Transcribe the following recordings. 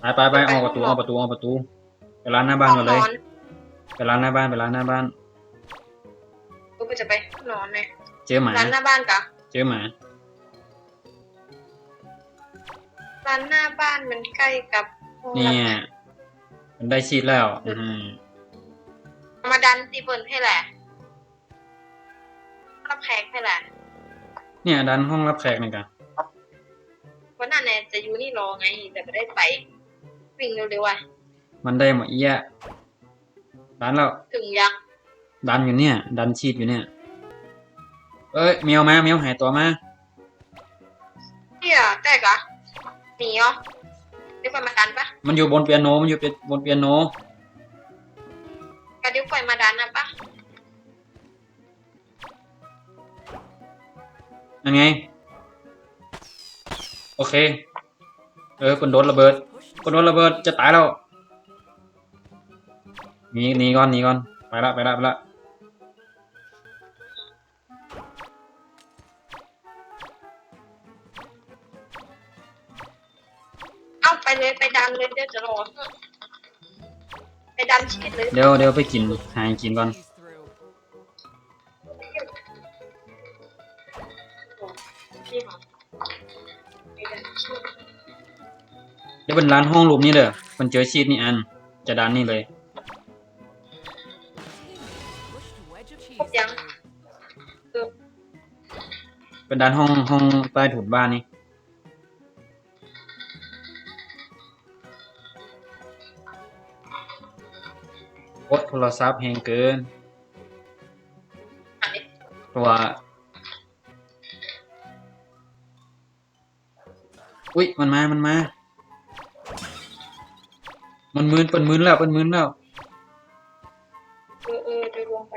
ไปไปไปออกประตูออกประตูออกประตูไปร้านหน้าบ้านก่อนเลยห้งนไปร้านหน้าบ้านไปร้านหน้าบ้านกูไปจะไปห้องนอนเนี่ยเจอหมาร้านหน้าบ้านกะเจอหมาร้านหน้าบ้านมันใกล้กับห้องเนี่ยมันได้ชีดแล้ว อืมมาดันตีเปิลให้แหละรับแขกให้แหละเนี่ยดันห้องรับแขกหน่อยกันวันนั้นเนี่ยจะอยู่นี่รอไงแต่ไม่ได้ไป วิ่งเร็วๆอะมันได้หมดเอี้ยดันแล้ว ถึงยักษ์ดันอยู่เนี่ย ดันชีดอยู่เนี่ย เอ้ยเมียวมาเมียวหายตัวมาเที่ยแต่กะหนีเหรอเดี๋ยวไปมาดันปะมันอยู่บนเปียโน มันอยู่บนเปียโนกะเดี๋ยวไปมาดันนะปะยังไง โอเค เออคนโดนระเบิด คนโดนระเบิดจะตายแล้วหนีหนีก่อนหนีก่อนไปละไปละไปละเอาไปเลยไปดันเลยเดี๋ยวจะรอไปดันชีดเลยเดี๋ยวเดี๋ยวไปกินหากินก่อนพี่หมอไปดันชีด เดี๋ยวเป็นร้านห้องรูปนี่เด้อมันเจอชีตนี่อัน จะดันนี่เลยครบยังเออเป็นด้านห้องห้องใต้ถุนบ้านนี่กดโทรศัพท์แหงเกินอันนี้เพราะว่าอุ้ยมันมา มันมา มันมืนเป็นมืนแล้วเป็นมืนแล้ว เออเออเดี๋ยวลงไป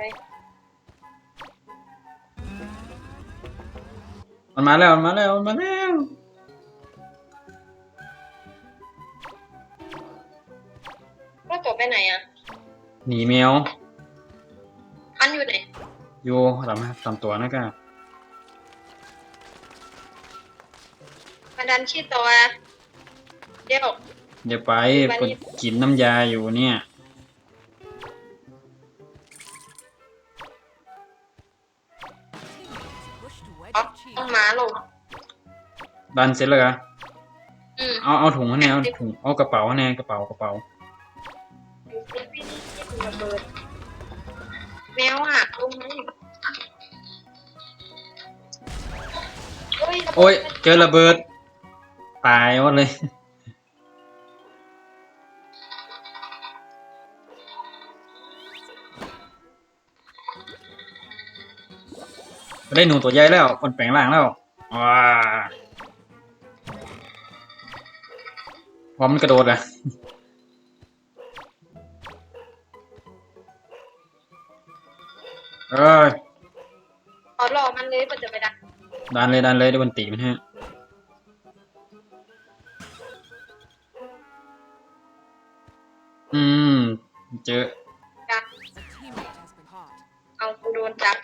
มันมาแล้ว มันมาแล้ว มันมาแล้วก็จบไปไหนอะ หนีแมว มันอยู่ไหน โยทำทำตัวนะก้ามาดันชีดตัวเดี๋ยว เดี๋ยวไปไปไปกินน้ำยาอยู่เนี่ยเอาต้องม้าลง ดันเสร็จแล้วเหรออืมเอาเอาถุงให้แนวถุงเอากระเป๋าให้แนวกระเป๋ากระเป๋าระเบิดแมวอะลงไหมโอ้ยระเบิดโอ้ย เจอระเบิด ตายหมดเลย ได้หนูตัวใหญ่แล้วคนแปลงร่างแล้วว้าพร้อมมันกระโดดอะเอ้ยขอรอมันเลยมันจะไปดันดันเลยดันเลยเดี๋ยวมันตีมันฮะอืม เจอ จับเอากูโดนจับ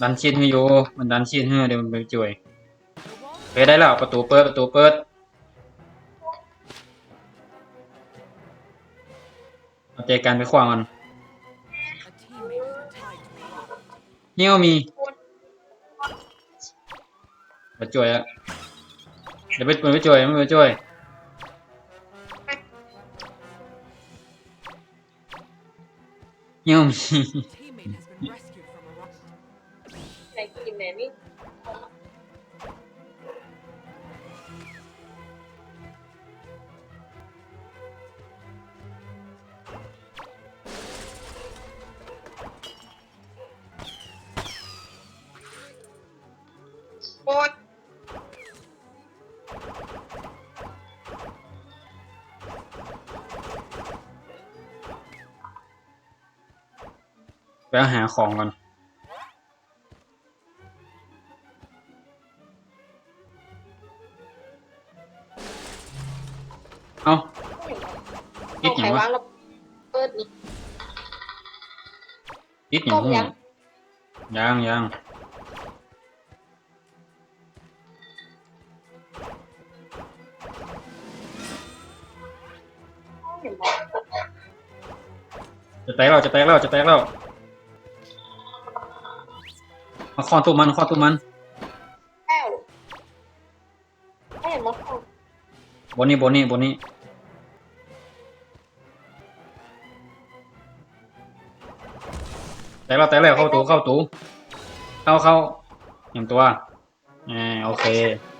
ดันชีดให้อยู่มันดันชีดให้เดี๋ยวมันไปจ่วยเฮ้ได้แล้วประตูเปิดประตูเปิดเอาใจกันไปขวางมันเหี้ยมีมาจ่วยอะเดี๋ยวไปมันไปจ่วยมันไปจ่วยเหี้ยมี ไหนกินไหน แล้วหาของกันเอาอิดอย่างวะเปิดนี่ติดอย่างวะยังยังจะแตกแล้วจะแตกแล้วจะแตกแล้ว มาค้อนตู้มันค้อนตู้มันแล้วไม่เห็นมันเข้าบนนี้บนนี้บนนี้แตกแล้วแตกแล้วเข้าตู้เข้าตู้เข้าเข้าอย่างตัวอ่าโอเคไ